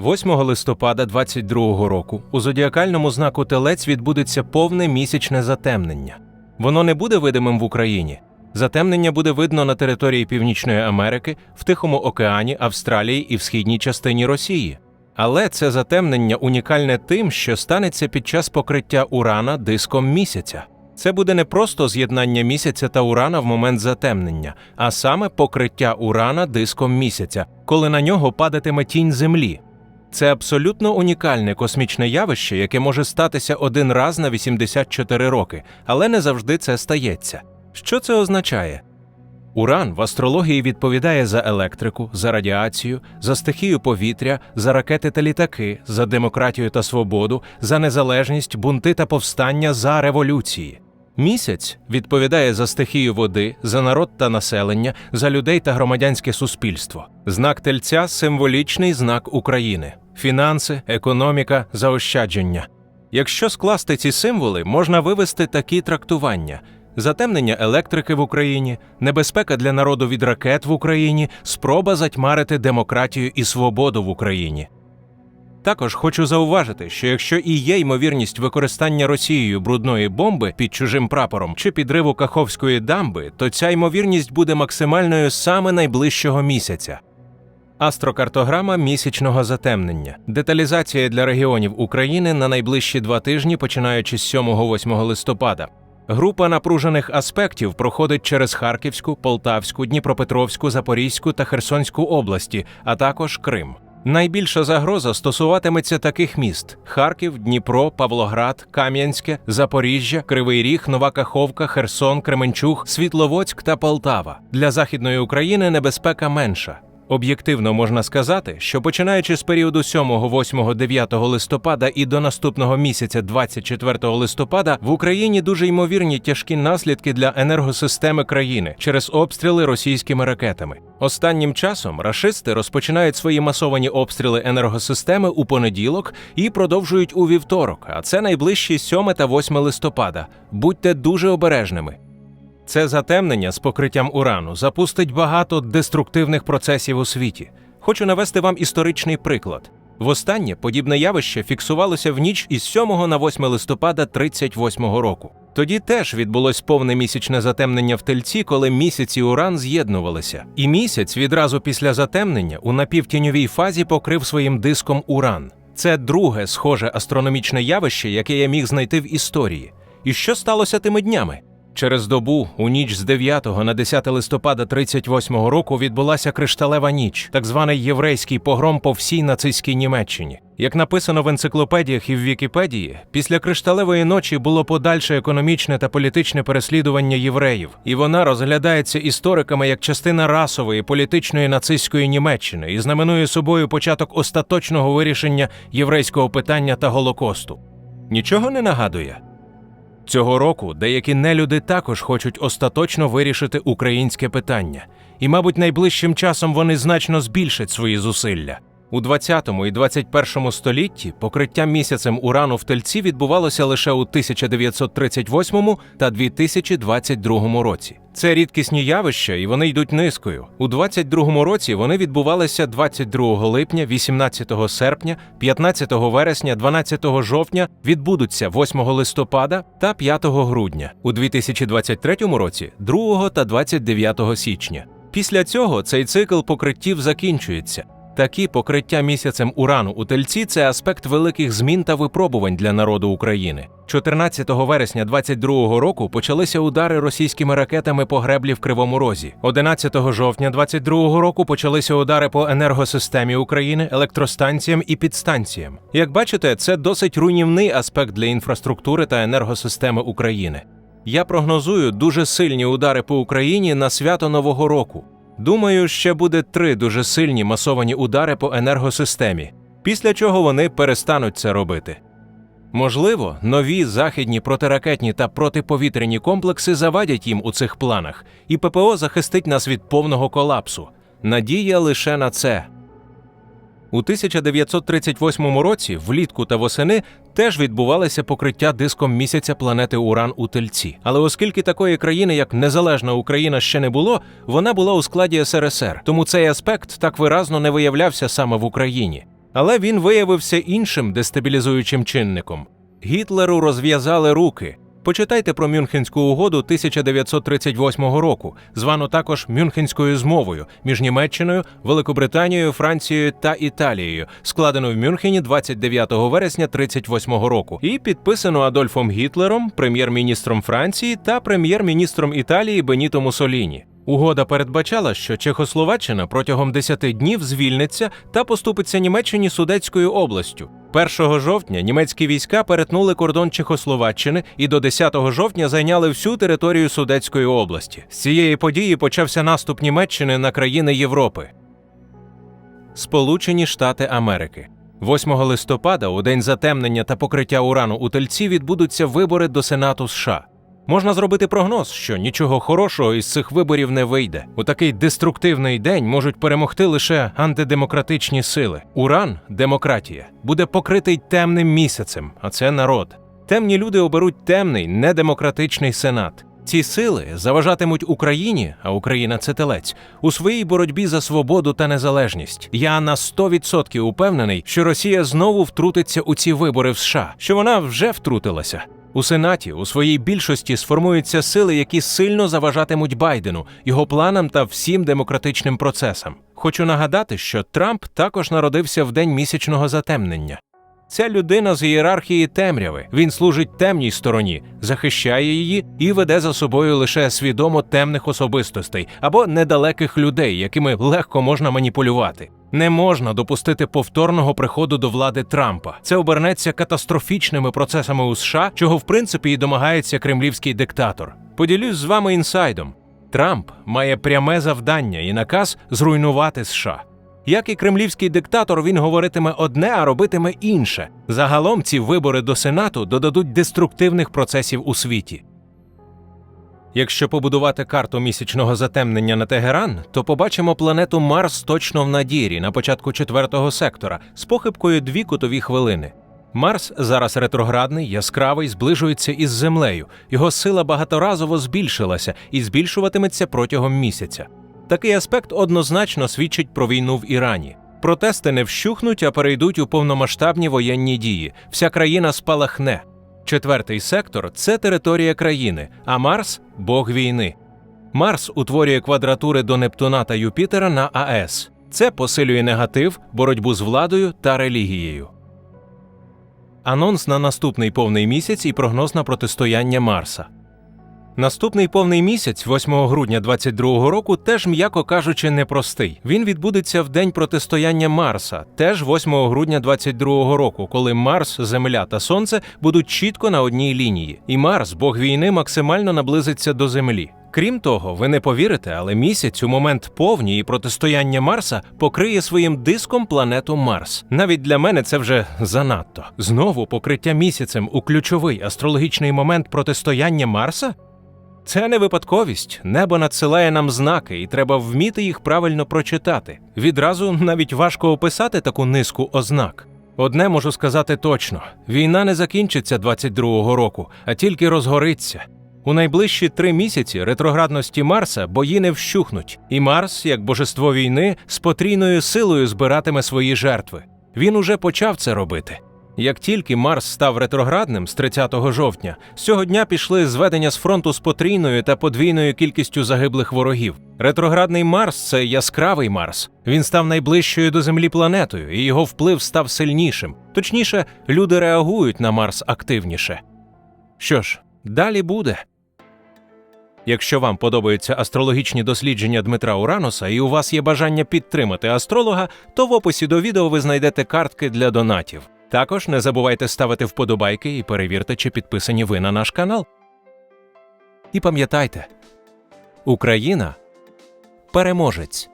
8 листопада 22 року у зодіакальному знаку Телець відбудеться повне місячне затемнення. Воно не буде видимим в Україні. Затемнення буде видно на території Північної Америки, в Тихому океані, Австралії і в східній частині Росії. Але це затемнення унікальне тим, що станеться під час покриття Урана диском місяця. Це буде не просто з'єднання місяця та Урана в момент затемнення, а саме покриття Урана диском місяця, коли на нього падатиме тінь Землі. Це абсолютно унікальне космічне явище, яке може статися один раз на 84 роки, але не завжди це стається. Що це означає? Уран в астрології відповідає за електрику, за радіацію, за стихію повітря, за ракети та літаки, за демократію та свободу, за незалежність, бунти та повстання, за революції. Місяць відповідає за стихію води, за народ та населення, за людей та громадянське суспільство. Знак тельця символічний знак України: фінанси, економіка, заощадження. Якщо скласти ці символи, можна вивести такі трактування: затемнення електрики в Україні, небезпека для народу від ракет в Україні, спроба затьмарити демократію і свободу в Україні. Також хочу зауважити, що якщо і є ймовірність використання Росією брудної бомби під чужим прапором чи підриву Каховської дамби, то ця ймовірність буде максимальною саме найближчого місяця. Астрокартограма місячного затемнення. Деталізація для регіонів України на найближчі два тижні, починаючи з 7-8 листопада. Група напружених аспектів проходить через Харківську, Полтавську, Дніпропетровську, Запорізьку та Херсонську області, а також Крим. Найбільша загроза стосуватиметься таких міст: Харків, Дніпро, Павлоград, Кам'янське, Запоріжжя, Кривий Ріг, Нова Каховка, Херсон, Кременчуг, Світловодськ та Полтава. Для західної України небезпека менша. Об'єктивно можна сказати, що починаючи з періоду 7, 8, 9 листопада і до наступного місяця, 24 листопада, в Україні дуже ймовірні тяжкі наслідки для енергосистеми країни через обстріли російськими ракетами. Останнім часом рашисти розпочинають свої масовані обстріли енергосистеми у понеділок і продовжують у вівторок, а це найближчі 7 та 8 листопада. Будьте дуже обережними. Це затемнення з покриттям урану запустить багато деструктивних процесів у світі. Хочу навести вам історичний приклад. Востаннє подібне явище фіксувалося в ніч із 7 на 8 листопада 38-го року. Тоді теж відбулось повне місячне затемнення в тельці, коли місяць і уран з'єднувалися. І місяць відразу після затемнення у напівтіньовій фазі покрив своїм диском уран. Це друге схоже астрономічне явище, яке я міг знайти в історії. І що сталося тими днями? Через добу, у ніч з 9 на 10 листопада 38-го року відбулася кришталева ніч, так званий єврейський погром по всій нацистській Німеччині. Як написано в енциклопедіях і в Вікіпедії, після кришталевої ночі було подальше економічне та політичне переслідування євреїв, і вона розглядається істориками як частина расової політичної нацистської Німеччини і знаменує собою початок остаточного вирішення єврейського питання та голокосту. Нічого не нагадує. Цього року деякі нелюди також хочуть остаточно вирішити українське питання, і, мабуть, найближчим часом вони значно збільшать свої зусилля. У 20 і 21 столітті покриття місяцем урану в тельці відбувалося лише у 1938 та 2022 році. Це рідкісні явища, і вони йдуть низкою. У 22 році вони відбувалися 22 липня, 18 серпня, 15 вересня, 12 жовтня, відбудуться 8 листопада та 5 грудня. У 2023 році 2 та 29 січня. Після цього цей цикл покриттів закінчується. Такі покриття місяцем урану у тельці це аспект великих змін та випробувань для народу України. 14 вересня 22-го року почалися удари російськими ракетами по греблі в Кривому Розі. 11 жовтня 22-го року почалися удари по енергосистемі України, електростанціям і підстанціям. Як бачите, це досить руйнівний аспект для інфраструктури та енергосистеми України. Я прогнозую дуже сильні удари по Україні на свято Нового року. Думаю, ще буде три дуже сильні масовані удари по енергосистемі, після чого вони перестануть це робити. Можливо, нові західні протиракетні та протиповітряні комплекси завадять їм у цих планах, і ППО захистить нас від повного колапсу. Надія лише на це. У 1938 році, влітку та восени, теж відбувалося покриття диском місяця планети Уран у тельці. Але оскільки такої країни, як незалежна Україна, ще не було, вона була у складі СРСР, тому цей аспект так виразно не виявлявся саме в Україні. Але він виявився іншим дестабілізуючим чинником. Гітлеру розв'язали руки. Почитайте про Мюнхенську угоду 1938 року, звану також Мюнхенською змовою між Німеччиною, Великобританією, Францією та Італією, складену в Мюнхені 29 вересня 1938 року, і підписану Адольфом Гітлером, прем'єр-міністром Франції та прем'єр-міністром Італії Беніто Муссоліні. Угода передбачала, що Чехословаччина протягом 10 днів звільниться та поступиться Німеччині Судетською областю. 1 жовтня німецькі війська перетнули кордон Чехословаччини і до 10 жовтня зайняли всю територію Судетської області. З цієї події почався наступ Німеччини на країни Європи. Сполучені Штати Америки. 8 листопада, у день затемнення та покриття урану у тельці, відбудуться вибори до Сенату США. Можна зробити прогноз, що нічого хорошого із цих виборів не вийде. У такий деструктивний день можуть перемогти лише антидемократичні сили. Уран, демократія, буде покритий темним місяцем, а це народ. Темні люди оберуть темний, недемократичний сенат. Ці сили заважатимуть Україні, а Україна це телець, у своїй боротьбі за свободу та незалежність. Я на 100% упевнений, що Росія знову втрутиться у ці вибори в США, що вона вже втрутилася. У Сенаті у своїй більшості сформуються сили, які сильно заважатимуть Байдену, його планам та всім демократичним процесам. Хочу нагадати, що Трамп також народився в день місячного затемнення. Ця людина з ієрархії темряви. Він служить темній стороні, захищає її і веде за собою лише свідомо темних особистостей або недалеких людей, якими легко можна маніпулювати. Не можна допустити повторного приходу до влади Трампа. Це обернеться катастрофічними процесами у США, чого в принципі і домагається кремлівський диктатор. Поділюсь з вами інсайдом. Трамп має пряме завдання і наказ зруйнувати США. Як і кремлівський диктатор, він говоритиме одне, а робитиме інше. Загалом ці вибори до Сенату додадуть деструктивних процесів у світі. Якщо побудувати карту місячного затемнення на Тегеран, то побачимо планету Марс точно в надірі на початку четвертого сектора з похибкою дві кутові хвилини. Марс зараз ретроградний, яскравий, зближується із Землею. Його сила багаторазово збільшилася і збільшуватиметься протягом місяця. Такий аспект однозначно свідчить про війну в Ірані. Протести не вщухнуть, а перейдуть у повномасштабні воєнні дії. Вся країна спалахне. Четвертий сектор це територія країни, а Марс бог війни. Марс утворює квадратури до Нептуна та Юпітера на АЕС. Це посилює негатив, боротьбу з владою та релігією. Анонс на наступний повний місяць і прогноз на протистояння Марса. Наступний повний місяць, 8 грудня 2022 року, теж, м'яко кажучи, непростий. Він відбудеться в день протистояння Марса, теж 8 грудня 2022 року, коли Марс, Земля та Сонце будуть чітко на одній лінії, і Марс, бог війни, максимально наблизиться до Землі. Крім того, ви не повірите, але місяць у момент повні і протистояння Марса покриє своїм диском планету Марс. Навіть для мене це вже занадто. Знову покриття місяцем у ключовий астрологічний момент протистояння Марса. Це не випадковість. Небо надсилає нам знаки, і треба вміти їх правильно прочитати. Відразу навіть важко описати таку низку ознак. Одне можу сказати точно: війна не закінчиться 22-го року, а тільки розгориться. У найближчі три місяці ретроградності Марса бої не вщухнуть, і Марс, як божество війни, з потрійною силою збиратиме свої жертви. Він уже почав це робити. Як тільки Марс став ретроградним з 30 жовтня, з цього дня пішли зведення з фронту з потрійною та подвійною кількістю загиблих ворогів. Ретроградний Марс це яскравий Марс. Він став найближчою до Землі планетою, і його вплив став сильнішим. Точніше, люди реагують на Марс активніше. Що ж, далі буде. Якщо вам подобаються астрологічні дослідження Дмитра Ураноса і у вас є бажання підтримати астролога, то в описі до відео ви знайдете картки для донатів. Також не забувайте ставити вподобайки і перевірте, чи підписані ви на наш канал. І пам'ятайте, Україна переможець.